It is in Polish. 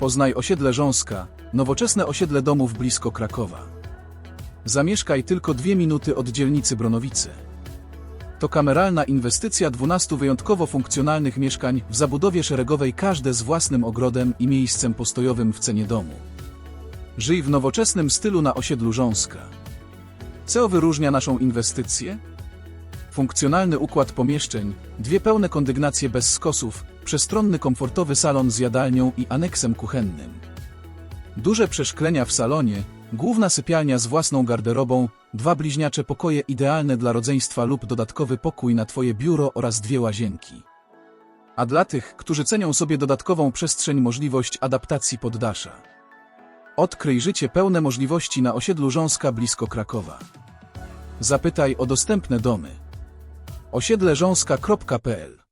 Poznaj osiedle Rząska, nowoczesne osiedle domów blisko Krakowa. Zamieszkaj tylko dwie minuty od dzielnicy Bronowice. To kameralna inwestycja 12 wyjątkowo funkcjonalnych mieszkań w zabudowie szeregowej, każde z własnym ogrodem i miejscem postojowym w cenie domu. Żyj w nowoczesnym stylu na osiedlu Rząska. Co wyróżnia naszą inwestycję? Funkcjonalny układ pomieszczeń, dwie pełne kondygnacje bez skosów, przestronny komfortowy salon z jadalnią i aneksem kuchennym. Duże przeszklenia w salonie, główna sypialnia z własną garderobą, dwa bliźniacze pokoje idealne dla rodzeństwa lub dodatkowy pokój na Twoje biuro oraz dwie łazienki. A dla tych, którzy cenią sobie dodatkową przestrzeń możliwość adaptacji poddasza. Odkryj życie pełne możliwości na osiedlu Rząska blisko Krakowa. Zapytaj o dostępne domy. osiedleżąska.pl